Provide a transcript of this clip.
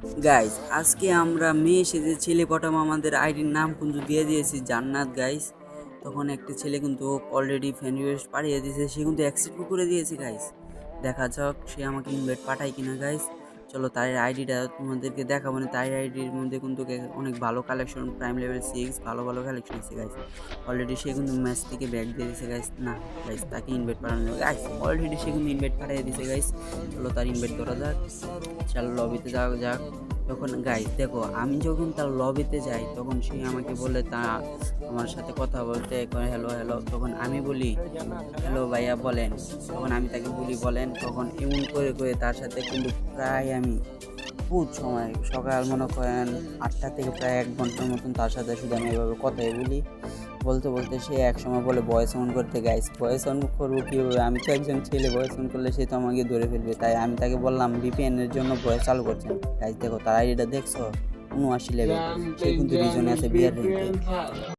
Guys আজকে আমরা মেয়ে সেজে ছেলে পটাম আমাদের আইডির নাম কিন্তু দিয়ে দিয়েছি জান্নাত গাইস তখন একটা ছেলে কিন্তু অলরেডি ফ্যান রিকোয়েস্ট পাঠিয়ে দিয়েছে, সে কিন্তু অ্যাকসেপ্ট করে দিয়েছে গাইস দেখা যাক সে আমাকে ইনভাইট পাঠায় কিনা গাইস চলো তার আইডিটা তোমাদেরকে দেখাবো। না তার আইডির মধ্যে কিন্তু অনেক ভালো কালেকশন প্রাইম লেভেল সিক্স ভালো ভালো কালেকশন আছে গাইস অলরেডি সে কিন্তু ম্যাচ থেকে ব্যাক দিয়ে দিয়েছে গাইস না গাইস তাকে ইনভাইট পাঠানো গাইস অলরেডি সে কিন্তু ইনভাইট পাঠিয়ে দিয়েছে গাইস চলো তার ইনভাইট করা যাক। চলো লবিতে যাওয়া যাক। তখন গাই দেখো, আমি যখন তার লবিতে যাই, তখন সে আমাকে বলে, তা, আমার সাথে কথা বলতে হ্যালো হ্যালো তখন আমি বলি হ্যালো ভাইয়া, বলেন। তখন আমি তাকে বলি, বলেন। তখন এমন করে করে তার সাথে কিন্তু প্রায় আমি বহুত সময়। সকাল মনে করেন আটটা থেকে প্রায় এক ঘণ্টার মতন তার সাথে শুধু আমি এভাবে কথাই বলি। বলতে বলতে সে এক সময় বলে বয়স অন করতে গাইস বয়স অন করব কীভাবে? আমি তো একজন ছেলে বয়স অন করলে সে তো আমাকে ধরে ফেলবে। তাই আমি তাকে বললাম এর জন্য বয়স চালু করছেন। গাইস দেখো তার আইডিটা দেখছ? উনআশি লেভেল সে কিন্তু রিজনে আছে বিয়ার